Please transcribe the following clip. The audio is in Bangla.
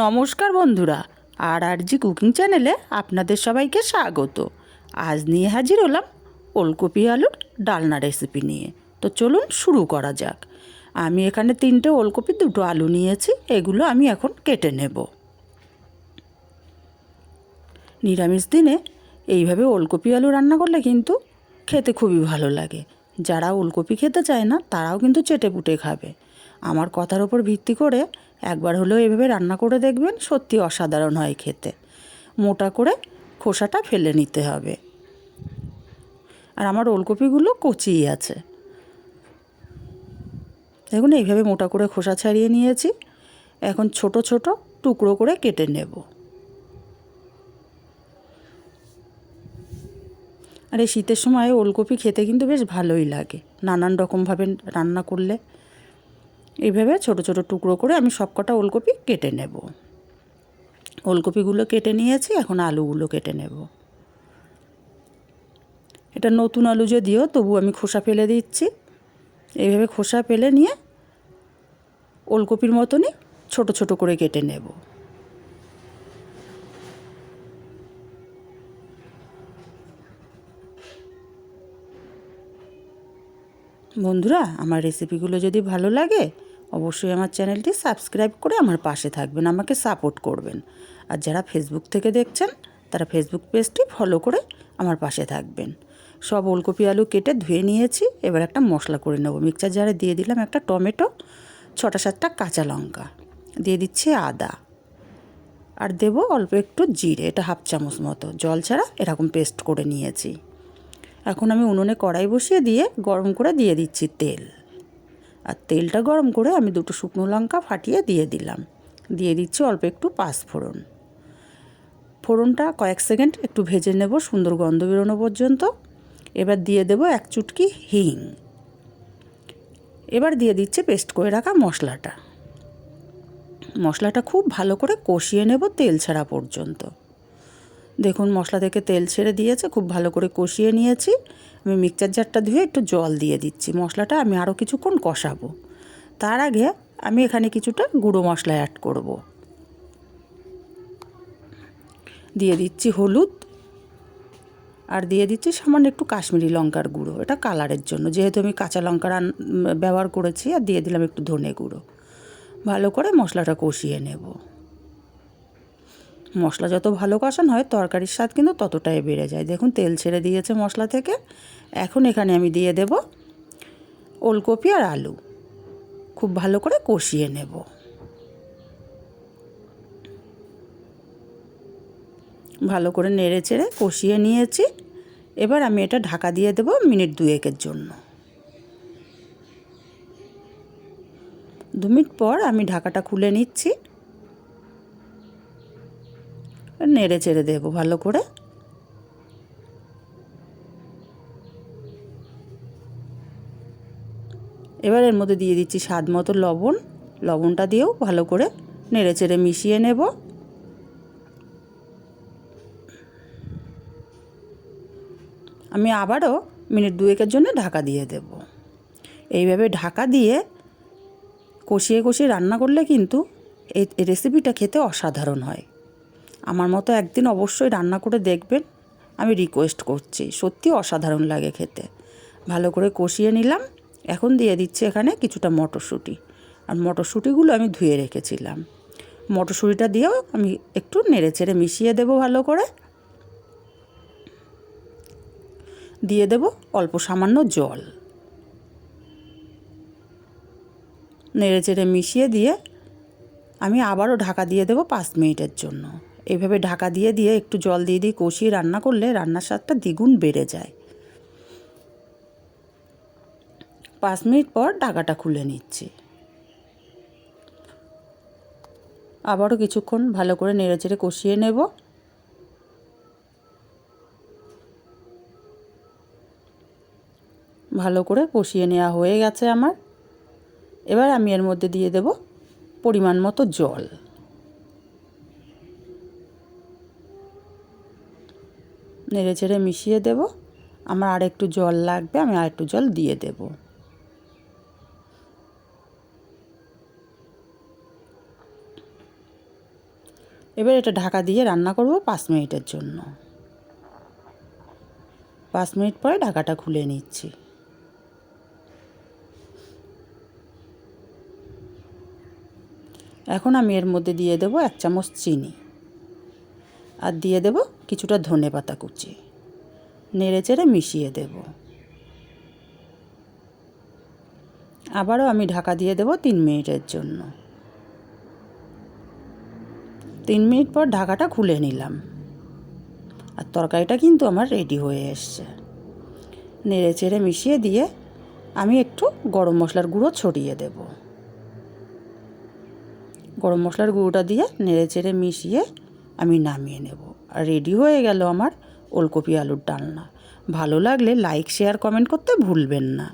নমস্কার বন্ধুরা আর আর জি কুকিং চ্যানেলে আপনাদের সবাইকে স্বাগত। আজ নিয়ে হাজির হলাম ওলকপি আলুর ডালনা রেসিপি নিয়ে। তো চলুন শুরু করা যাক। আমি এখানে তিনটে ওলকপি, দুটো আলু নিয়েছি, এগুলো আমি এখন কেটে নেব। নিরামিষ দিনে এইভাবে ওলকপি আলু রান্না করলে কিন্তু খেতে খুবই ভালো লাগে। যারা ওলকপি খেতে চায় না, তারাও কিন্তু চেটে পুটে খাবে। আমার কথার ওপর ভিত্তি করে একবার হলেও এভাবে রান্না করে দেখবেন সত্যি অসাধারণ হয় খেতে। মোটা করে খোসাটা ফেলে নিতে হবে। আর আমার ওলকপিগুলো কচিই আছে। দেখুন, এইভাবে মোটা করে খোসা ছাড়িয়ে নিয়েছি। এখন ছোট ছোট টুকরো করে কেটে নেব। আর এই শীতের সময় ওলকপি খেতে কিন্তু বেশ ভালোই লাগে। নানান রকমভাবে রান্না করলে এইভাবে ছোট ছোট টুকরো করে আমি সবকটা ওলকপি কেটে নেব। ওলকপিগুলো কেটে নিয়েছি, এখন আলুগুলো কেটে নেব। এটা নতুন আলু যদিও, তবু আমি খোসা ফেলে দিচ্ছি। এইভাবে খোসা ফেলে নিয়ে ওলকপির মতনই ছোট ছোট করে কেটে নেব। বন্ধুরা, আমার রেসিপিগুলো যদি ভালো লাগে অবশ্যই আমার চ্যানেলটি সাবস্ক্রাইব করে আমার পাশে থাকবেন, আমাকে সাপোর্ট করবেন। আর যারা ফেসবুক থেকে দেখছেন, তারা ফেসবুক পেজটি ফলো করে আমার পাশে থাকবেন। সব ওলকপি আলু কেটে ধুয়ে নিয়েছি, এবার একটা মশলা করে নেব। মিক্সচার জারে দিয়ে দিলাম একটা টমেটো, ছটা সাতটা কাঁচা লঙ্কা। দিয়ে দিচ্ছি আদা। আর দেবো অল্প একটু জিরে, এটা হাফ চামচ মতো। জল ছাড়া এরকম পেস্ট করে নিয়েছি। এখন আমি উনুনে কড়াই বসিয়ে দিয়ে গরম করে দিয়ে দিচ্ছি তেল। আর তেলটা গরম করে আমি দুটো শুকনো লঙ্কা ফাটিয়ে দিয়ে দিলাম। দিয়ে দিচ্ছি অল্প একটু পাঁচ ফোড়ন। ফোড়নটা কয়েক সেকেন্ড একটু ভেজে নেব, সুন্দর গন্ধ বেরোনো পর্যন্ত। এবার দিয়ে দেব এক চুটকি হিং। এবার দিয়ে দিচ্ছে পেস্ট করে রাখা মশলাটা। মশলাটা খুব ভালো করে কষিয়ে নেব তেল ছাড়া পর্যন্ত। দেখুন, মশলা থেকে তেল ছেড়ে দিয়েছে, খুব ভালো করে কষিয়ে নিয়েছি। আমি মিক্সচার জারটা ধুয়ে একটু জল দিয়ে দিচ্ছি। মশলাটা আমি আরও কিছুক্ষণ কষাবো। তার আগে আমি এখানে কিছুটা গুঁড়ো মশলা অ্যাড করব। দিয়ে দিচ্ছি হলুদ আর দিয়ে দিচ্ছি সামান্য একটু কাশ্মীরি লঙ্কার গুঁড়ো। এটা কালারের জন্য। যেহেতু আমি কাঁচা লঙ্কা রান ব্যবহার করেছি, আর দিয়ে দিলাম একটু ধনে গুঁড়ো। ভালো করে মশলাটা কষিয়ে নেব। মশলা যত ভালো কষানো হয়, তরকারির স্বাদ কিন্তু ততটাই বেড়ে যায়। দেখুন, তেল ছেড়ে দিয়েছে মশলা থেকে। এখন এখানে আমি দিয়ে দেব ওলকপি আর আলু। খুব ভালো করে কষিয়ে নেব। ভালো করে নেড়ে চেড়ে কষিয়ে নিয়েছি। এবার আমি এটা ঢাকা দিয়ে দেব মিনিট দুয়েকের জন্য। দু মিনিট পর আমি ঢাকাটা খুলে নিচ্ছি। নেড়ে চেড়ে দেবো ভালো করে। এবার এর মধ্যে দিয়ে দিচ্ছি স্বাদ মতো লবণ। লবণটা দিয়েও ভালো করে নেড়ে চেড়ে মিশিয়ে নেব। আমি আবারও মিনিট দুয়েকের জন্য ঢাকা দিয়ে দেব। এইভাবে ঢাকা দিয়ে কষিয়ে কষিয়ে রান্না করলে কিন্তু এই রেসিপিটা খেতে অসাধারণ হয়। আমার মতো একদিন অবশ্যই রান্না করে দেখবেন। আমি রিকোয়েস্ট করছি। সত্যি অসাধারণ লাগে খেতে। ভালো করে কষিয়ে নিলাম। এখন দিয়ে দিচ্ছি এখানে কিছুটা মটরশুঁটি। আর মটরশুঁটিগুলো আমি ধুয়ে রেখেছিলাম। মটরশুঁটিটা দিয়েও আমি একটু নেড়ে চেড়ে মিশিয়ে দেবো ভালো করে। দিয়ে দেব অল্প সামান্য জল। নেড়ে চেড়ে মিশিয়ে দিয়ে আমি আবারও ঢাকা দিয়ে দেবো পাঁচ মিনিটের জন্য। এইভাবে ঢাকা দিয়ে দিয়ে একটু জল দিয়ে দিয়ে কষিয়ে রান্না করলে রান্নার স্বাদটা দ্বিগুণ বেড়ে যায়। পাঁচ মিনিট পর ঢাকাটা খুলে নিচ্ছি। আবারও কিছুক্ষণ ভালো করে নেড়ে চেড়ে কষিয়ে নেব। ভালো করে কষিয়ে নেওয়া হয়ে গেছে আমার। এবার আমি এর মধ্যে দিয়ে দেব পরিমাণ মতো জল। নেড়ে চেড়ে মিশিয়ে দেব। আমার আর একটু জল লাগবে, আমি আর একটু জল দিয়ে দেব। এবার এটা ঢাকা দিয়ে রান্না করব পাঁচ মিনিটের জন্য। পাঁচ মিনিট পরে ঢাকাটা খুলে নিচ্ছি। এখন আমি এর মধ্যে দিয়ে দেবো এক চামচ চিনি। আর দিয়ে দেব কিছুটা ধনে পাতা কুচি। নেড়ে চেড়ে মিশিয়ে দেব। আবারও আমি ঢাকা দিয়ে দেব তিন মিনিটের জন্য। তিন মিনিট পর ঢাকাটা খুলে নিলাম। আর তরকারিটা কিন্তু আমার রেডি হয়ে এসছে। নেড়ে চেড়ে মিশিয়ে দিয়ে আমি একটু গরম মশলার গুঁড়ো ছড়িয়ে দেব। গরম মশলার গুঁড়োটা দিয়ে নেড়ে চেড়ে মিশিয়ে আমি নামিয়ে নেব। আর রেডি হয়ে গেল আমার ওলকপি আলুর ডালনা। ভালো লাগলে লাইক শেয়ার কমেন্ট করতে ভুলবেন না।